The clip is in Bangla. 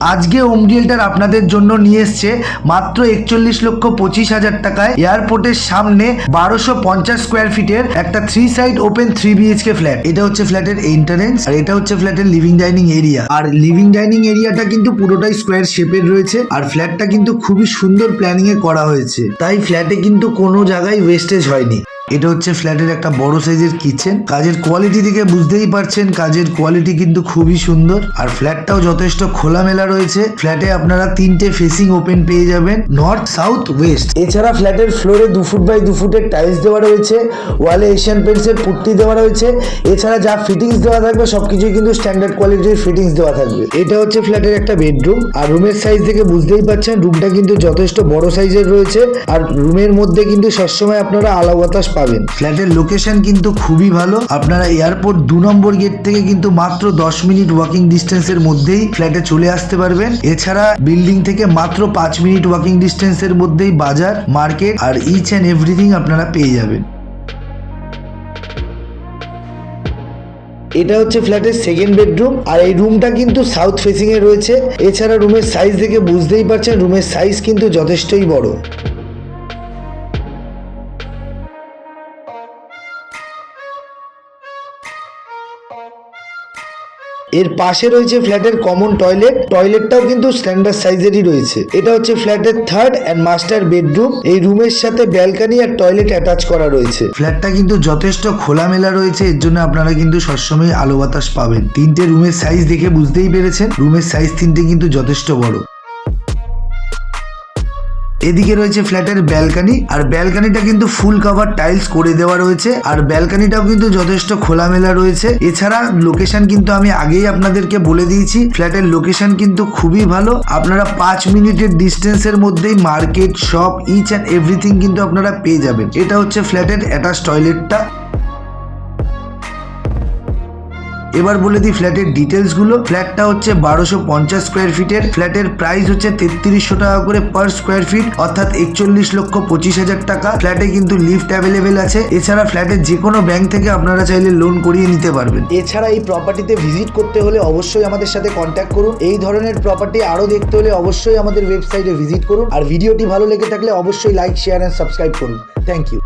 আজকে ওম ডিএলটার আপনাদের জন্য নিয়ে এসছে মাত্র একচল্লিশ লক্ষ পঁচিশ হাজার টাকায় এয়ারপোর্টের সামনে বারোশো পঞ্চাশ স্কোয়ার ফিটের একটা three side open three BHK flat এটা হচ্ছে ফ্ল্যাটের এন্ট্রান্স আর এটা হচ্ছে ফ্ল্যাটের লিভিং ডাইনিং এরিয়া আর লিভিং ডাইনিং এরিয়াটা কিন্তু পুরোটাই স্কোয়ার শেপের রয়েছে আর ফ্ল্যাটটা কিন্তু খুবই সুন্দর প্ল্যানিং এ করা হয়েছে। তাই ফ্ল্যাটে কিন্তু কোনো জায়গায় ওয়েস্টেজ হয়নি। এটা হচ্ছে ফ্ল্যাটের একটা বড় সাইজের কিচেন। কাজের কোয়ালিটি থেকে বুঝতেই পারছেন, কাজের কোয়ালিটি কিন্তু খুবই সুন্দর। আর ফ্ল্যাটটাও যথেষ্ট খোলামেলা রয়েছে। ফ্ল্যাটে আপনারা তিনটে ফেসিং ওপেন পেয়ে যাবেন নর্থ সাউথ ওয়েস্ট এছাড়া ফ্ল্যাটের ফ্লোরে দু ফুট বাই দু ফুটের টাইলস দেওয়া রয়েছে ওয়ালে এশিয়ান পেন্টসের পুট্টি দেওয়া রয়েছে। এছাড়া যা ফিটিংস দেওয়া থাকবে, সবকিছুই কিন্তু স্ট্যান্ডার্ড কোয়ালিটির ফিটিংস দেওয়া থাকবে। এটা হচ্ছে ফ্ল্যাটের একটা বেডরুম আর রুমের সাইজ দেখে বুঝতেই পারছেন রুমটা কিন্তু যথেষ্ট বড় সাইজের রয়েছে। আর রুমের মধ্যে কিন্তু সবসময় আপনারা আলো বাতাস পাবেন। ফ্ল্যাটের লোকেশন কিন্তু খুবই ভালো। আপনারা এয়ারপোর্ট দু নম্বর গেট থেকে কিন্তু মাত্র দশ মিনিট ওয়াকিং ডিস্টেন্সের মধ্যেই ফ্ল্যাটে চলে আসতে পারবেন। এছাড়া বিল্ডিং থেকে মাত্র পাঁচ মিনিট ওয়াকিং ডিস্টেন্সের মধ্যেই বাজার মার্কেট আর ইচ অ্যান্ড এভরিথিং আপনারা পেয়ে যাবেন। এটা হচ্ছে ফ্ল্যাটের সেকেন্ড বেডরুম আর এই রুমটা কিন্তু সাউথ ফেসিং এ রয়েছে। এছাড়া রুমের সাইজ দেখে বুঝতেই পারছেন রুমের সাইজ কিন্তু যথেষ্টই বড়। এর পাশে রয়েছে ফ্ল্যাটের কমন টয়লেট টয়লেটটাও কিন্তু স্ট্যান্ডার্ড সাইজেরই রয়েছে। এটা হচ্ছে ফ্ল্যাটের থার্ড অ্যান্ড মাস্টার বেডরুম এই রুমের সাথে ব্যালকনি আর টয়লেট অ্যাটাচ করা রয়েছে। ফ্ল্যাটটা কিন্তু যথেষ্ট খোলামেলা রয়েছে, এর জন্য আপনারা কিন্তু সবসময় আলো বাতাস পাবেন। তিনটে রুমের সাইজ দেখে বুঝতেই পেরেছেন রুমের সাইজ তিনটে কিন্তু যথেষ্ট বড়। এদিকে রয়েছে ফ্ল্যাটের ব্যালকানি, আর ব্যালকানিটা কিন্তু ফুল কভার টাইলস করে দেওয়া রয়েছে, আর ব্যালকানিটাও কিন্তু যথেষ্ট খোলামেলা রয়েছে। এছাড়া লোকেশন কিন্তু আমি আগেই আপনাদেরকে বলে দিয়েছি, ফ্ল্যাটের লোকেশন কিন্তু খুবই ভালো। আপনারা পাঁচ মিনিটের ডিস্টেন্সের মধ্যেই market, shop each and everything কিন্তু আপনারা পেয়ে যাবেন। এটা হচ্ছে ফ্ল্যাটের অ্যাটাচ টয়লেটটা এবার বলে দিই ফ্ল্যাটের ডিটেলসগুলো। ফ্ল্যাটটা হচ্ছে বারোশো পঞ্চাশ স্কোয়ার ফিটের ফ্ল্যাটের প্রাইস হচ্ছে তেত্রিশশো টাকা করে পার স্কোয়ার ফিট অর্থাৎ একচল্লিশ লক্ষ পঁচিশ হাজার টাকা। ফ্ল্যাটে কিন্তু লিফট অ্যাভেলেবেল আছে। এছাড়া ফ্ল্যাটের যে কোনো ব্যাংক থেকে আপনারা চাইলে লোন করিয়ে নিতে পারবেন। এছাড়া এই প্রপার্টিতে ভিজিট করতে হলে অবশ্যই আমাদের সাথে কন্ট্যাক্ট করুন। এই ধরনের প্রপার্টি আরও দেখতে হলে অবশ্যই আমাদের ওয়েবসাইটে ভিজিট করুন। আর ভিডিওটি ভালো লেগে থাকলে অবশ্যই লাইক শেয়ার অ্যান্ড সাবস্ক্রাইব করুন। Thank you